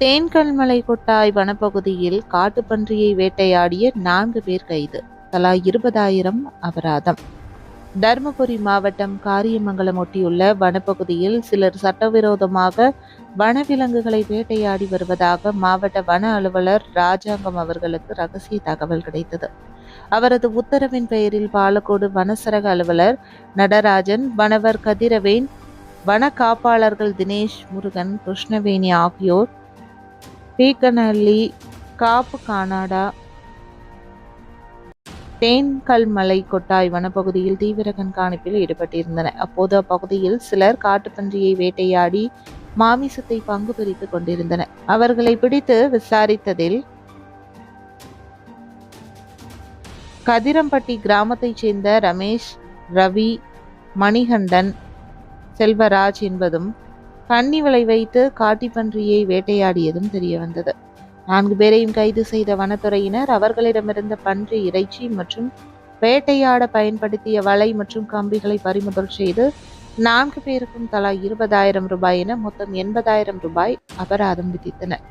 தேன்கல்மலை கொட்டாய் வனப்பகுதியில் காட்டுப்பன்றியை வேட்டையாடிய நான்கு பேர் கைது. தலா இருபதாயிரம் அபராதம். தருமபுரி மாவட்டம் காரியமங்கலம் ஒட்டியுள்ள வனப்பகுதியில் சிலர் சட்டவிரோதமாக வனவிலங்குகளை வேட்டையாடி வருவதாக மாவட்ட வன அலுவலர் ராஜாங்கம் அவர்களுக்கு ரகசிய தகவல் கிடைத்தது. அவரது உத்தரவின் பெயரில் பாலக்கோடு வனசரக அலுவலர் நடராஜன் வனவர் கதிரவேன் வன காப்பாளர்கள் தினேஷ் முருகன் கிருஷ்ணவேணி ஆகியோர் பீக்கனல்லி காப்பு கானாடா தேன்கல்மலை கொட்டாய் வனப்பகுதியில் தீவிர கண்காணிப்பில் ஈடுபட்டிருந்தன. அப்போது அப்பகுதியில் சிலர் காட்டுப்பன்றியை வேட்டையாடி மாமிசத்தை பங்கு பிரித்துக் கொண்டிருந்தனர் அவர்களை பிடித்து விசாரித்ததில் கதிரம்பட்டி கிராமத்தைச் சேர்ந்த ரமேஷ் ரவி மணிகண்டன் செல்வராஜ் என்பதும் பன்னி வலை வைத்து காட்டிப்பன்றியை வேட்டையாடியதும் தெரியவந்தது. நான்கு பேரையும் கைது செய்த வனத்துறையினர் அவர்களிடமிருந்த பன்றி இறைச்சி மற்றும் வேட்டையாட பயன்படுத்திய வலை மற்றும் கம்பிகளை பறிமுதல் செய்து நான்கு பேருக்கும் தலா இருபதாயிரம் ரூபாய் என மொத்தம் எண்பதாயிரம் ரூபாய் அபராதம் விதித்தனர்.